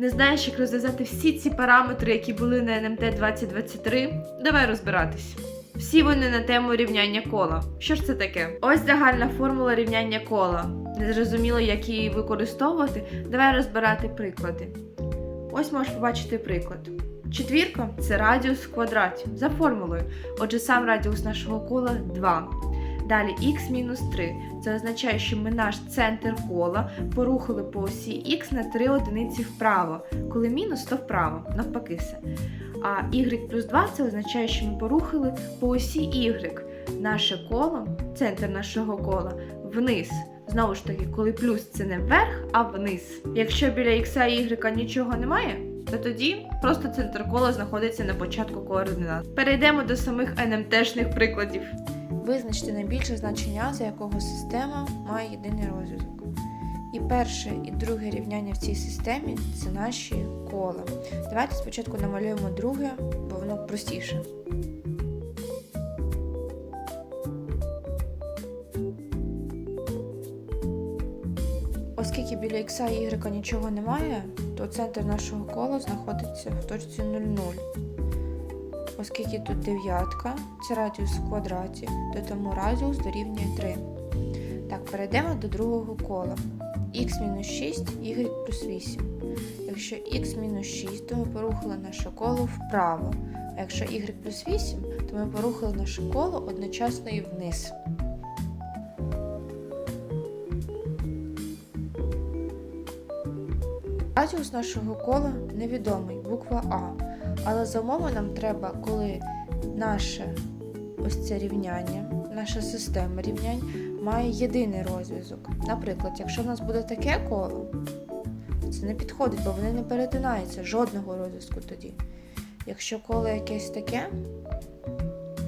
Не знаєш, як розв'язати всі ці параметри, які були на НМТ 2023? Давай розбиратись. Всі вони на тему рівняння кола. Що ж це таке? Ось загальна формула рівняння кола. Не зрозуміло, як її використовувати. Давай розбирати приклади. Ось можеш побачити приклад. Четвірка це радіус в квадраті за формулою. Отже, сам радіус нашого кола 2. Далі х мінус 3. Це означає, що ми наш центр кола порухали по осі х на 3 одиниці вправо. Коли мінус, то вправо, навпаки все. А y плюс 2 це означає, що ми порухали по осі y. Наше коло, центр нашого кола, вниз. Знову ж таки, коли плюс це не вверх, а вниз. Якщо біля х і y нічого немає, то тоді просто центр кола знаходиться на початку координат. Перейдемо до самих НМТшних прикладів. Визначте найбільше значення, за якого система має єдиний розв'язок. І перше, і друге рівняння в цій системі це наші кола. Давайте спочатку намалюємо друге, бо воно простіше. Оскільки біля х і y нічого немає, то центр нашого кола знаходиться в точці 0,0. Оскільки тут дев'ятка, це радіус в квадраті, то тому радіус дорівнює 3. Так, перейдемо до другого кола. х-6, y плюс 8. Якщо х-6, то ми порухали наше коло вправо. А якщо y плюс 8, то ми порухали наше коло одночасно і вниз. Радіус нашого кола невідомий, буква А. Але за умови нам треба, коли наше ось це рівняння, наша система рівнянь має єдиний розв'язок. Наприклад, якщо в нас буде таке коло, це не підходить, бо вони не перетинаються, жодного розв'язку тоді. Якщо коло якесь таке,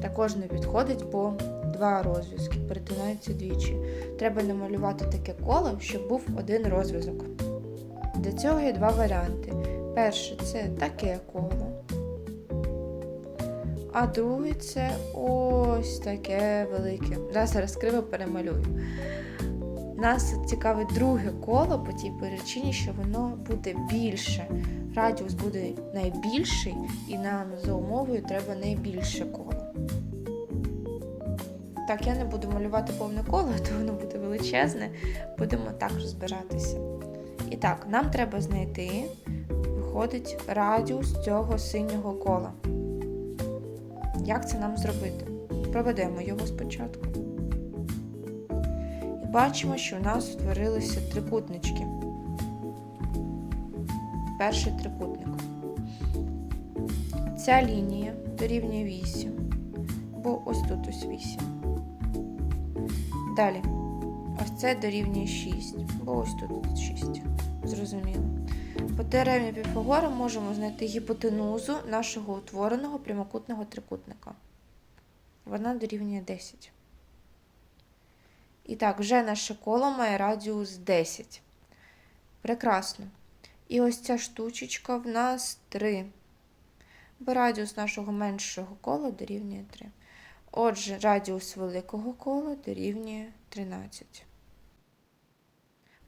також не підходить, бо два розв'язки перетинаються двічі. Треба намалювати таке коло, щоб був один розв'язок. Для цього є два варіанти. Перше це таке коло. А друге це ось таке велике. Да, зараз криво перемалюю. Нас цікавить друге коло по тій причині, що воно буде більше. Радіус буде найбільший, і нам за умовою треба найбільше коло. Так, я не буду малювати повне коло, то воно буде величезне. Будемо так розбиратися. І так, нам треба знайти, виходить, радіус цього синього кола. Як це нам зробити? Проведемо його спочатку. І бачимо, що у нас утворилися трикутнички. Перший трикутник. Ця лінія дорівнює 8, бо ось тут ось 8. Далі. Ось це дорівнює 6, бо ось тут 6. Зрозуміло. По теоремі Піфагора можемо знайти гіпотенузу нашого утвореного прямокутного трикутника. Вона дорівнює 10. І так, вже наше коло має радіус 10. Прекрасно. І ось ця штучечка в нас 3. Бо радіус нашого меншого кола дорівнює 3. Отже, радіус великого кола дорівнює 13.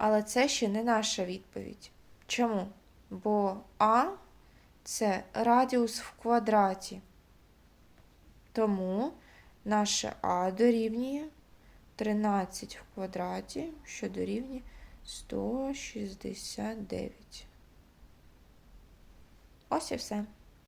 Але це ще не наша відповідь. Чому? Бо А це радіус в квадраті. Тому наше А дорівнює 13 в квадраті, що дорівнює 169. Ось і все.